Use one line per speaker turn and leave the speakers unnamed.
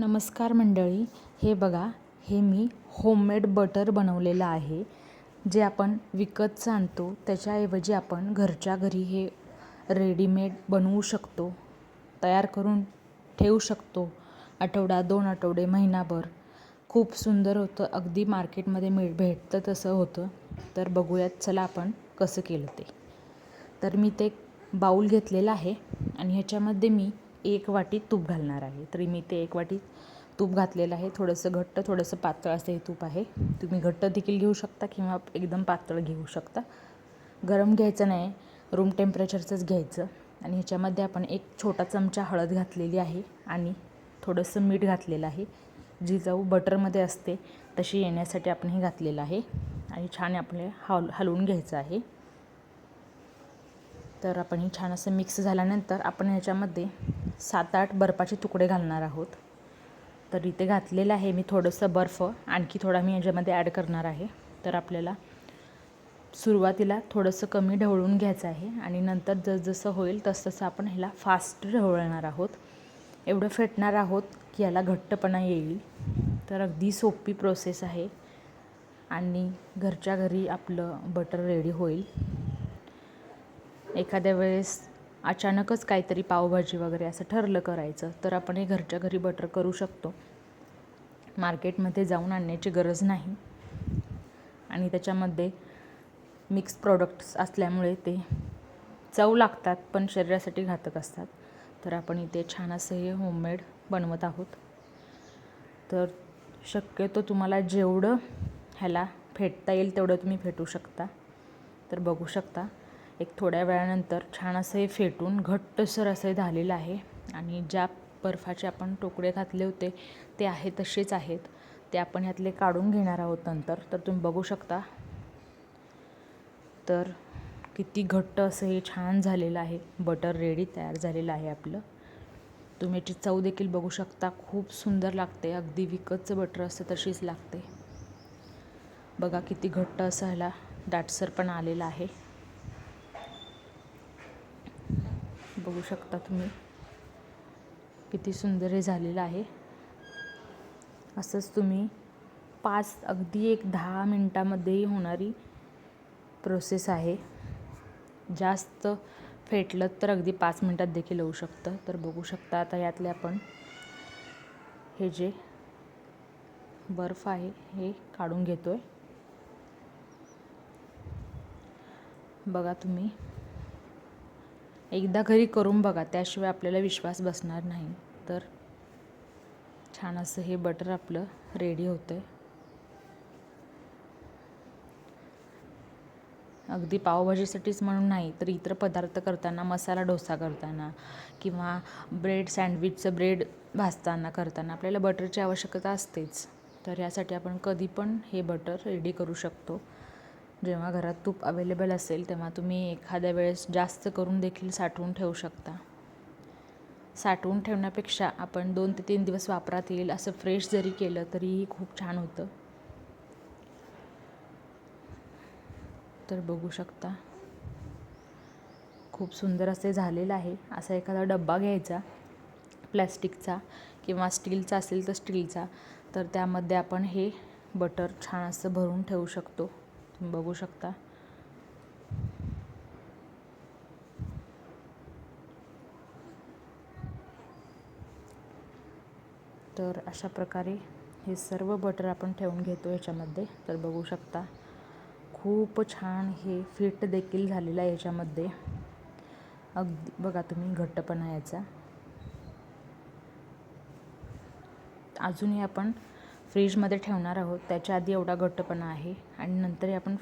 नमस्कार मंडळी. हे बघा हे मी होममेड बटर बनवलेलं आहे. जे आपण विकतचं आणतो त्याच्याऐवजी आपण घरच्या घरी हे रेडीमेड बनवू शकतो तयार करून ठेवू शकतो आठवडा दोन आठवडे महिनाभर. खूप सुंदर होतं. अगदी मार्केटमध्ये मिळ भेटतं तसं होतं. तर बघूयात चला आपण कसं केलं ते. तर मी ते बाऊल घेतलेला आहे आणि ह्याच्यामध्ये मी एक वाटी तूप घालणार आहे. तरी मी ते एक वाटी तूप घातलेलं आहे. थोडंसं घट्ट थोडंसं पातळ असं हे तूप आहे. तुम्ही घट्ट देखील घेऊ शकता किंवा एकदम पातळ घेऊ शकता. गरम घ्यायचं नाही. रूम टेम्परेचरचंच घ्यायचं. आणि ह्याच्यामध्ये आपण एक छोटा चमचा हळद घातलेली आहे आणि थोडंसं मीठ घातलेलं आहे. जी जाऊ बटरमध्ये असते तशी येण्यासाठी आपण हे घातलेलं आहे. आणि छान आपले हल हलवून घ्यायचं आहे. तर आपण हे छान असं मिक्स झाल्यानंतर आपण ह्याच्यामध्ये सात आठ बर्फाचे तुकडे घालणार आहोत. तर इथे घातलेलं आहे मी थोडंसं बर्फ. आणखी थोडा मी याच्यामध्ये ॲड करणार आहे. तर आपल्याला सुरुवातीला थोडंसं कमी ढवळून घ्यायचं आहे आणि नंतर जसजसं होईल तसतसं आपण ह्याला फास्ट ढवळणार आहोत. एवढं फेटणार आहोत की याला घट्टपणा येईल. तर अगदी सोपी प्रोसेस आहे. आणि घरच्या घरी आपलं बटर रेडी होईल. एखाद्या वेळेस अचानकच काहीतरी पावभाजी वगैरे असं ठरलं करायचं तर आपण हे घरच्या घरी बटर करू शकतो. मार्केटमध्ये जाऊन आणण्याची गरज नाही. आणि त्याच्यामध्ये मिक्स प्रोडक्ट्स असल्यामुळे ते चव लागतात पण शरीरासाठी घातक असतात. तर आपण इथे छान असं हे होममेड बनवत आहोत. तर शक्यतो तुम्हाला जेवढं ह्याला फेटता येईल तेवढं तुम्ही फेटू शकता. तर बघू शकता. एक थोड्या वेळानंतर छान असं हे फेटून घट्टसर असं हे झालेलं आहे. आणि ज्या बर्फाचे आपण टोकडे घातले होते ते आहे तसेच आहेत. ते आपण ह्यातले काढून घेणार आहोत नंतर. तर तुम्ही बघू शकता. तर किती घट्ट असं हे छान झालेलं आहे. बटर रेडी तयार झालेलं आहे आपलं. तुम्ही याची चव देखील बघू शकता. खूप सुंदर लागते. अगदी विकतचं बटर असतं तशीच लागते. बघा किती घट्ट असं ह्याला दाटसर पण आलेला आहे. बघू शकता तुम्ही. किती सुंदर हे झालेलं आहे. असंच तुम्ही पाच अगदी एक दहा मिनटामध्येही होणारी प्रोसेस आहे. जास्त फेटलं तर अगदी पाच मिनटात देखील होऊ शकतं. तर बघू शकता आता यातले आपण हे जे बर्फ आहे हे काढून घेतो आहे बघा तुम्ही. एकदा घरी करून बघा त्याशिवाय आपल्याला विश्वास बसणार नाही. तर छान असं हे बटर आपलं रेडी होतं आहे अगदी पावभाजीसाठीच म्हणून नाही तर इतर पदार्थ करताना मसाला डोसा करताना किंवा ब्रेड सँडविचचं ब्रेड भाजताना करताना आपल्याला बटरची आवश्यकता असतेच. तर यासाठी आपण कधी पण हे बटर रेडी करू शकतो. जेव्हा घरात तूप अवेलेबल असेल तेव्हा तुम्ही एखाद्या वेळेस जास्त करून देखील साठवून ठेवू शकता. साठवून ठेवण्यापेक्षा आपण दोन ते तीन दिवस वापरात येईल असं फ्रेश जरी केलं तरीही खूप छान होतं. तर बघू शकता. खूप सुंदर असे झालेलं आहे. असा एखादा डब्बा घ्यायचा प्लॅस्टिकचा किंवा स्टीलचा असेल तर स्टीलचा तर त्यामध्ये आपण हे बटर छान असं भरून ठेवू शकतो. तुम्ही बघू शकता. तर अशा प्रकारे हे सर्व बटर आपण ठेवून घेतो याच्यामध्ये. तर बघू शकता खूप छान हे फिट देखील झालेलं आहे याच्यामध्ये. अगदी बघा तुम्ही घट्टपणा याचा. अजूनही आपण फ्रीजमध्ये ठेवणार आहोत. त्याच्या आधी एवढा घट्टपणा आहे. आणि नंतरही आपण